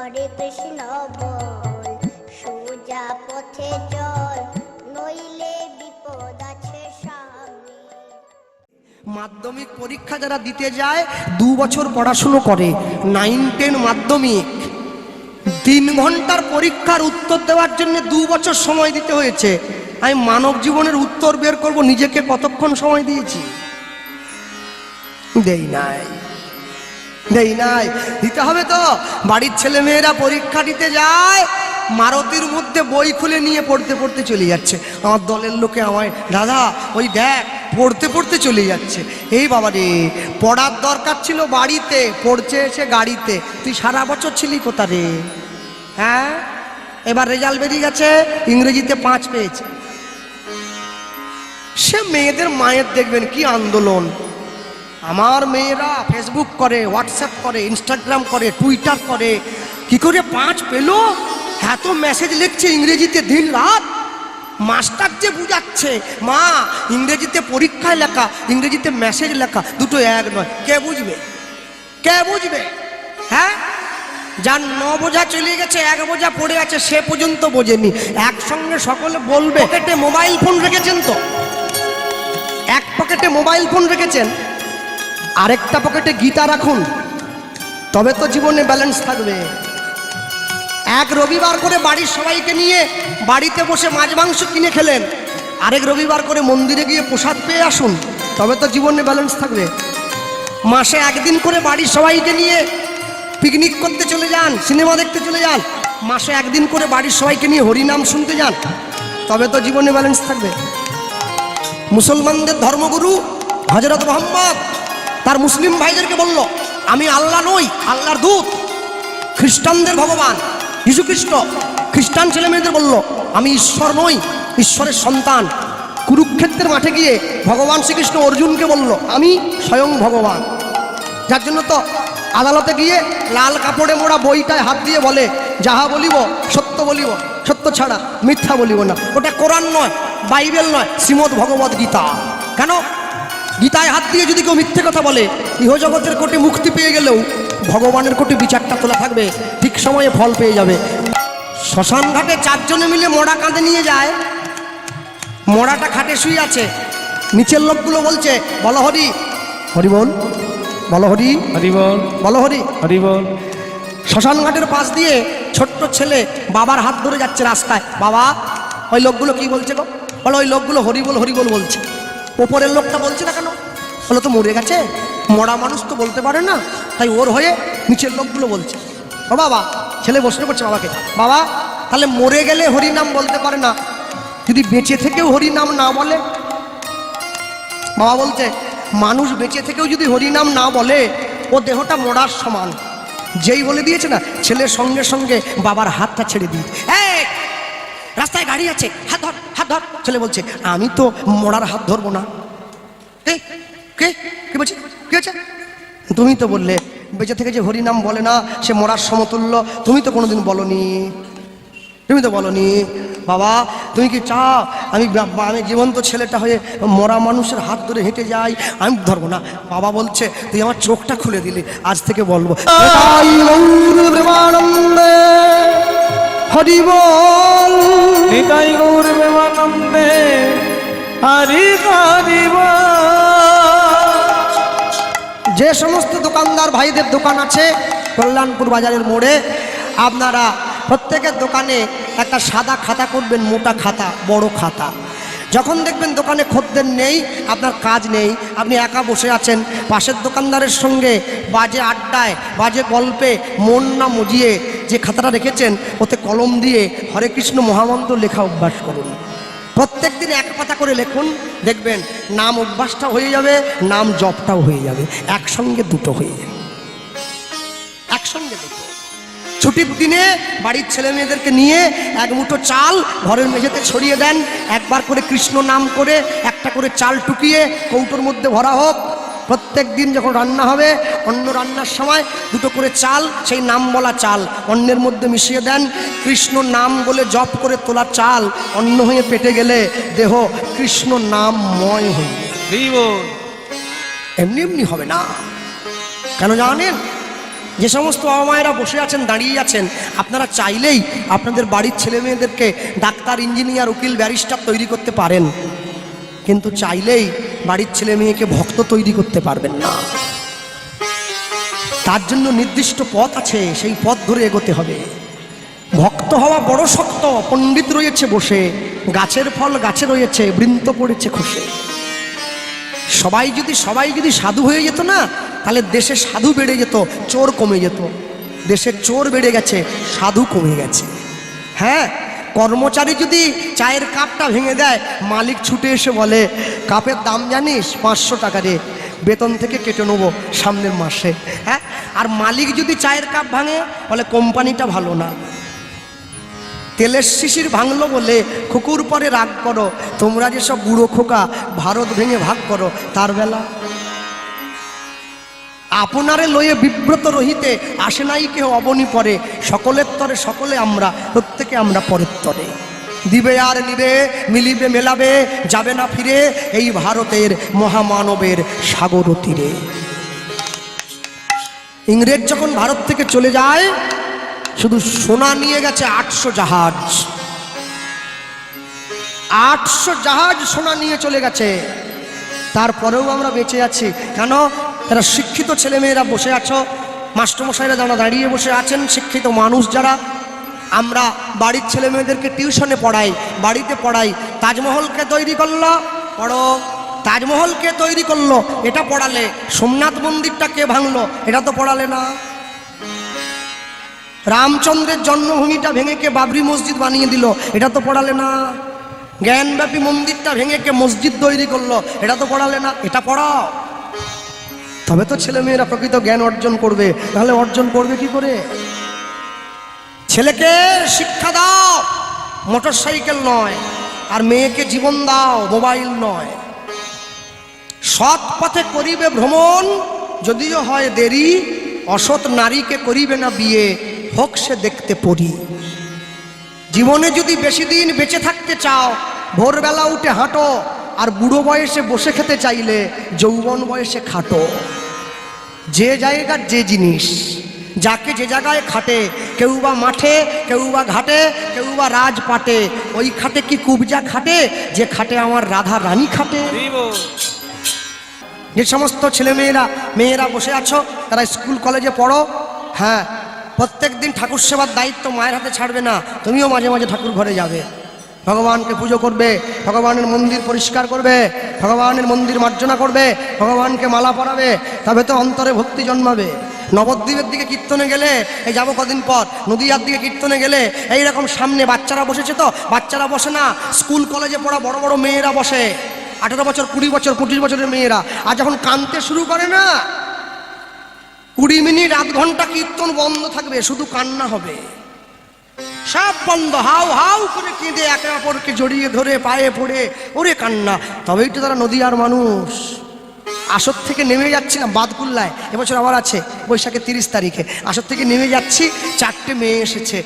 হরে কৃষ্ণ বল, সোজা পথে চল, নইলে বিপদ আছে মাধ্যমিক পরীক্ষা যারা দিতে যায়, দু বছর পড়াশুনো করে নাইন টেন মাধ্যমিক। তিন ঘণ্টার পরীক্ষার উত্তর দেওয়ার জন্য দু বছর সময় দিতে হয়েছে। আমি মানব জীবনের উত্তর বের করব, নিজেকে কতক্ষণ সময় দিয়েছি? দেই নাই। দেই নাই। দিতে হবে তো। বাড়ির ছেলে মেয়েরা পরীক্ষা দিতে যায়, মারতির মধ্যে বই খুলে নিয়ে পড়তে পড়তে চলে যাচ্ছে। আমার দলের লোকে আমায়, দাদা, ওই দেখ, পড়তে পড়তে চলে যাচ্ছে। এই বাবা রে পড়ার দরকার ছিল বাড়িতে, পড়ছে এসে গাড়িতে। তুই সারা বছর ছিলি কোথা রে হ্যাঁ? এবার রেজাল্ট বেরিয়ে গেছে, ইংরেজিতে পাঁচ পেয়েছে। সে মেয়েদের মায়ের দেখবেন কি আন্দোলন। আমার মেয়েরা ফেসবুক করে হোয়াটসঅ্যাপ করে ইনস্টাগ্রাম করে টুইটার করে। কি করে পাঁচ পেল? এত মেসেজ লিখছে ইংরেজিতে দিন রাত। মাস্টার যে বুঝাচ্ছে, মা, ইংরেজিতে পরীক্ষায় লেখা, ইংরেজিতে মেসেজ লেখা, দুটো এক নয়। কে বুঝবে? কে বুঝবে? হ্যাঁ? যার ন বোঝা চলে গেছে, এক বোঝা পড়ে আছে, সে পর্যন্ত বোঝেনি। একসঙ্গে সকলে বলবে পকেটে মোবাইল ফোন রেখেছেন তো? এক পকেটে মোবাইল ফোন রেখেছেন? আরেকটা পকেটে গীতা রাখুন। তবে তো জীবনে ব্যালেন্স থাকবে। এক রবিবার করে বাড়ির সবাইকে নিয়ে বাড়িতে বসে মাছ মাংস কিনে খেলেন। আরেক রবিবার করে মন্দিরে গিয়ে প্রসাদ পেয়ে আসুন। তবে তো জীবনে ব্যালেন্স থাকবে। মাসে একদিন করে বাড়ির সবাইকে নিয়ে পিকনিক করতে চলে যান সিনেমা দেখতে চলে যান। মাসে একদিন করে বাড়ির সবাইকে নিয়ে হরিনাম শুনতে যান। তবে তো জীবনে ব্যালেন্স থাকবে। মুসলমানদের ধর্মগুরু হজরত মোহাম্মদ তার মুসলিম ভাইদেরকে বলল, আমি আল্লাহ নই, আল্লাহর দূত। খ্রিস্টানদের ভগবান খ্রিস্ট খ্রিস্টান ছেলে মেয়েদের বলল, আমি ঈশ্বর নই, ঈশ্বরের সন্তান। কুরুক্ষেত্রের মাঠে গিয়ে ভগবান শ্রীকৃষ্ণ অর্জুনকে বলল, আমি স্বয়ং ভগবান। যার জন্য তো আদালতে গিয়ে লাল কাপড়ে মোড়া বইটায় হাত দিয়ে বলে, যাহা বলিব, সত্য বলিব, সত্য ছাড়া মিথ্যা বলিব না। ওটা কোরআন নয়, বাইবেল নয়, শ্রীমদ ভগবত গীতা। কেন? গীতায় হাত দিয়ে যদি কেউ মিথ্যে কথা বলে ইহজগতের কোটে মুক্তি পেয়ে গেলেও ভগবানের কোটে বিচারটা তোলা থাকবে ঠিক সময়ে ফল পেয়ে যাবে। শ্মশান ঘাটে চারজনে মিলে মোড়া কাঁধে নিয়ে যায়। মোড়াটা খাটে শুয়ে আছে। নিচের লোকগুলো বলছে বলো হরি। হরি বল। বলো হরি। হরিবল বলো। হরি। হরিবল শ্মশান ঘাটের পাশ দিয়ে ছোট্ট ছেলে বাবার হাত ধরে যাচ্ছে রাস্তায়। বাবা ওই লোকগুলো কি বলছে গো? বলো ওই লোকগুলো হরিবল হরিবল বলছে। ওপরের লোকটা বলছে না কেন? বলো তো মরে গেছে। মরা মানুষ তো বলতে পারে না। তাই ওর হয়ে নিচের লোকগুলো বলছে। ও বাবা, ছেলে বসে করছে বাবাকে। বাবা, তাহলে মরে গেলে হরিনাম বলতে পারে না। যদি বেঁচে থেকেও হরিনাম না বলে? বাবা বলছে, মানুষ বেঁচে থেকেও যদি হরিনাম না বলে, ও দেহটা মরার সমান। যেই বলে দিয়েছে না ছেলের সঙ্গে সঙ্গে বাবার হাতটা ছেড়ে দিয়ে এই, রাস্তায় গাড়ি আছে, হাত ধর। ধর ছেলে বলছে আমি তো মরার হাত ধরবো না। কে কে? কে বলছে? কে আছে তুমি তো বললে বেঁচে থেকে যে হরিনাম বলে না সে মরার সমতুল্য তুমি তো কোনোদিন বলনি। তুমি তো বলনি? বাবা তুমি কি চাও? আমি আমি জীবন্ত ছেলেটা হয়ে মরা মানুষের হাত ধরে হেঁটে যাই আমি ধরবো না। বাবা বলছে তুই আমার চোখটা খুলে দিলি আজ থেকে বলব। প্রেমানন্দে নিতাই গৌর প্রেমানন্দে হরি হরিব যে সমস্ত দোকানদার ভাইদের দোকান আছে কল্যাণপুর বাজারের মোড়ে আপনারা প্রত্যেকের দোকানে একটা সাদা খাতা করবেন মোটা খাতা বড় খাতা। যখন দেখবেন দোকানে খদ্দের নেই আপনার কাজ নেই আপনি একা বসে আছেন পাশের দোকানদারের সঙ্গে বাজে আড্ডায় বাজে গল্পে মন না মজিয়ে যে খাতাটা রেখেছেন, ওতে কলম দিয়ে হরে কৃষ্ণ মহামন্ত্র লেখা অভ্যাস করুন। প্রত্যেক দিন এক পাতা করে লিখুন, দেখবেন নাম অভ্যাসটা হয়ে যাবে, নাম জপটাও হয়ে যাবে। একসঙ্গে দুটো হয়ে যাবে। একসঙ্গে দুটো। ছুটির দিনে বাড়ির ছেলে মেয়েদেরকে নিয়ে এক মুঠো চাল ঘরের মেঝেতে ছড়িয়ে দেন, একবার করে কৃষ্ণ নাম করে, একটা করে চাল টুকিয়ে কৌটোর মধ্যে ভরা হোক প্রত্যেক দিন যখন রান্না হবে অন্য রান্নার সময় দুটো করে চাল সেই নাম বলা চাল অন্যের মধ্যে মিশিয়ে দেন। কৃষ্ণ নাম বলে জপ করে তোলা চাল অন্ন হয়ে পেটে গেলে দেহ কৃষ্ণ নামময় হয়ে যাবে। এমনি এমনি হবে না। কেন জানেন? যে সমস্ত বাবা মায়েরা বসে আছেন দাঁড়িয়ে আছেন আপনারা চাইলেই আপনাদের বাড়ির ছেলে মেয়েদেরকে ডাক্তার ইঞ্জিনিয়ার উকিল ব্যারিস্টার তৈরি করতে পারেন। কিন্তু চাইলেই বাড়ির ছেলে মেয়েকে ভক্ত তৈরি করতে পারবেন না। তার জন্য নির্দিষ্ট পথ আছে, সেই পথ ধরে এগোতে হবে। ভক্ত হওয়া বড় শক্ত, পণ্ডিত রয়েছে বসে, গাছের ফল গাছে রয়েছে, বৃন্ত পড়েছে খসে। সবাই যদি সবাই যদি সাধু হয়ে যেত না, তাহলে দেশে সাধু বেড়ে যেত, চোর কমে যেত। দেশের চোর বেড়ে গেছে, সাধু কমে গেছে। হ্যাঁ কর্মচারী যদি চায়ের কাপটা ভেঙে দেয়, মালিক ছুটে এসে বলে, কাপের দাম জানিস? পাঁচশো টাকা রে বেতন থেকে কেটে নেব সামনের মাসে। হ্যাঁ? আর মালিক যদি চায়ের কাপ ভাঙে, বলে, কোম্পানিটা ভালো না। তেলের শিশির ভাঙলো বলে, খুকুর পরে রাগ করো, তোমরা যেসব বুড়ো খোকা, ভারত ভেঙে ভাগ করো, তার বেলা আপনারে লয়ে বিব্রত রহিতে আসে নাই কেউ অবনি পরে। সকলের তরে সকলে আমরা, প্রত্যেকে আমরা পরের তরে। দিবে আর নিবে, মিলিবে, মেলাবে, যাবে না ফিরে এই ভারতের মহামানবের সাগর তীরে। ইংরেজ যখন ভারত থেকে চলে যায়, শুধু সোনা নিয়ে গেছে আটশো জাহাজ। আটশো জাহাজ সোনা নিয়ে চলে গেছে। তারপরেও আমরা বেঁচে আছি। কেন? তারা শিক্ষিত ছেলেমেয়েরা বসে আছো, মাস্টারমশাইরা যারা দাঁড়িয়ে বসে আছেন, শিক্ষিত মানুষ যারা, আমরা বাড়ির ছেলে মেয়েদেরকে টিউশনে পড়াই, বাড়িতে পড়াই, তাজমহলকে তৈরি করল, পড়ো, তাজমহলকে তৈরি করল, এটা পড়ালে, সোমনাথ মন্দিরটা কে ভাঙলো, এটা তো পড়ালে না। রামচন্দ্রের জন্মভূমিটা ভেঙে কে বাবরি মসজিদ বানিয়ে দিল, এটা তো পড়ালে না। জ্ঞানব্যাপী মন্দিরটা ভেঙে কে মসজিদ তৈরি করল, এটা তো পড়ালে না, এটা পড়াও। তবে তো ছেলে মেয়েরা প্রকৃত জ্ঞান অর্জন করবে। তাহলে অর্জন করবে কি করে? ছেলেকে শিক্ষা দাও মোটর সাইকেল নয়, আর মেয়েকে জীবন দাও, মোবাইল নয়। সৎ পথে করিবে ভ্রমণ, যদিও হয় দেরি, অসৎ নারীকে করিবে না বিয়ে, হোক সে দেখতে পড়ি জীবনে যদি বেশি দিন বেঁচে থাকতে চাও, ভোরবেলা উঠে হাঁটো, আর বুড়ো বয়সে বসে খেতে চাইলে, যৌবন বয়সে খাটো। যে জায়গার যে জিনিস। যাকে যে জায়গায় খাটে, কেউ বা মাঠে, কেউ বা ঘাটে, কেউ বা রাজপাটে, ওই খাটে কি কুবজা খাটে? যে খাটে আমার রাধা রানী খাটে। যে সমস্ত ছেলেমেয়েরা, মেয়েরা বসে আছো, তারা স্কুল, কলেজে পড়ো হ্যাঁ প্রত্যেক দিন ঠাকুর সেবার দায়িত্ব মায়ের হাতে ছাড়বে না, তুমিও মাঝে মাঝে ঠাকুর ঘরে যাবে। ভগবানকে পুজো করবে, ভগবানের মন্দির পরিষ্কার করবে, ভগবানের মন্দির মার্জনা করবে, ভগবানকে মালা পরাবে, তবে তো অন্তরে ভক্তি জন্মাবে। নবদ্বীপের দিকে কীর্তনে গেলে, এই যাব কদিন পর, নদীয়ার দিকে কীর্তনে গেলে এই রকম সামনে বাচ্চারা বসেছে তো, বাচ্চারা বসে না, স্কুল কলেজে পড়া বড় বড় মেয়েরা বসে, আঠেরো বছর, কুড়ি বছর, পঁচিশ বছরের মেয়েরা, আর যখন কানতে শুরু করে না, কুড়ি মিনিট, আধ ঘণ্টা কীর্তন বন্ধ থাকবে, শুধু কান্না হবে। সব বন্ধ, হাউ হাউ করে কেঁদে একে অপরকে জড়িয়ে ধরে পায়ে পড়ে। ওরে কান্না, তবেই তো তারা নদীয়ার মানুষ। আসর থেকে নেমে যাচ্ছি না বাদকুল্লায়, এবছর আবার আছে, বৈশাখের তিরিশ তারিখে। আসর থেকে নেমে যাচ্ছি, চারটে মেয়ে এসেছে।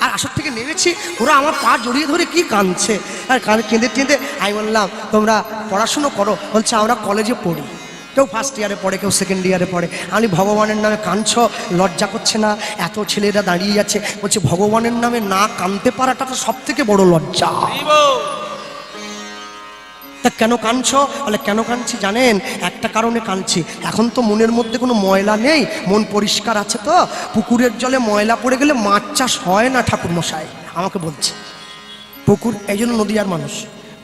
আর আসর থেকে নেমেছি, ওরা আমার পা জড়িয়ে ধরে কি কাঁদছে? আর কান কেঁদে কেঁদে, আমি বললাম, তোমরা পড়াশুনো করো, বলছে, আমরা কলেজে পড়ি। কেউ ফার্স্ট ইয়ারে পড়ে, কেউ সেকেন্ড ইয়ারে পড়ে। আমি ভগবানের নামে কাঁদছ, লজ্জা করছে না, এত ছেলেরা দাঁড়িয়ে যাচ্ছে বলছে, ভগবানের নামে না কাঁদতে পারাটা তো সব থেকে বড় লজ্জা। তা কেন কাঁদছ? বলে, কেন কাঁদছি জানেন? একটা কারণে কাঁদছি। এখন তো মনের মধ্যে কোনো ময়লা নেই, মন পরিষ্কার আছে তো। পুকুরের জলে ময়লা পড়ে গেলে মাছ চাষ হয় না ঠাকুর মশাই আমাকে বলছে। পুকুর, এই জন্য নদীয়ার মানুষ।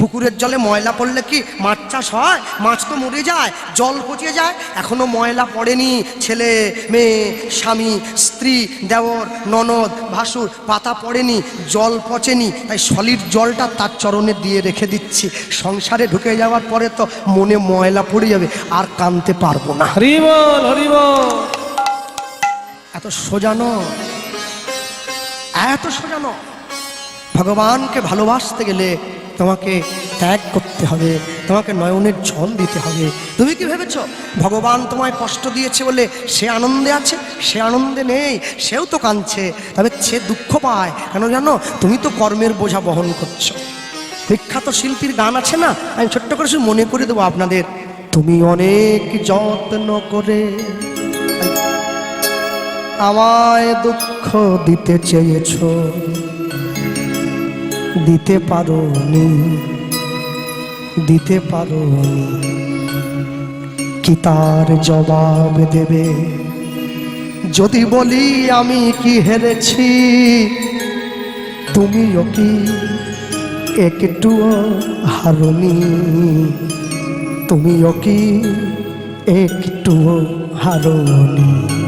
পুকুরের জলে ময়লা পড়লে কি মাছ চাষ হয়? মাছ তো মরে যায় জল পচে যায়। এখনও ময়লা পড়েনি ছেলে মেয়ে স্বামী স্ত্রী দেওর ননদ ভাসুর পাতা পড়েনি জল পচেনি। তাই সলিড জলটা তার চরণে দিয়ে রেখে দিচ্ছি। সংসারে ঢুকে যাওয়ার পরে তো মনে ময়লা পড়ে যাবে আর কানতে পারব না। হরিবল হরিবল এত সোজানো এত সোজানো ভগবানকে ভালোবাসতে গেলে তোমাকে ত্যাগ করতে হবে, তোমাকে নয়নের জল দিতে হবে। তুমি কি ভেবেছ? ভগবান তোমায় কষ্ট দিয়েছে বলে সে আনন্দে আছে? সে আনন্দে নেই, সেও তো কাঁদছে। তবে সে দুঃখ পায়। কেন জানো? তুমি তো কর্মের বোঝা বহন করছ। বিখ্যাত শিল্পীর গান আছে না? আমি ছোট্ট করে শুধু মনে করে দেবো আপনাদের। তুমি অনেক যত্ন করে আমায় দুঃখ দিতে চেয়েছ। দিতে পারোনি দিতে পারোনি। কি তার জবাব দেবে? যদি বলি আমি কি হেরেছি, তুমিও কি একটুও হারুনি? তুমিও কি একটুও হারুনি?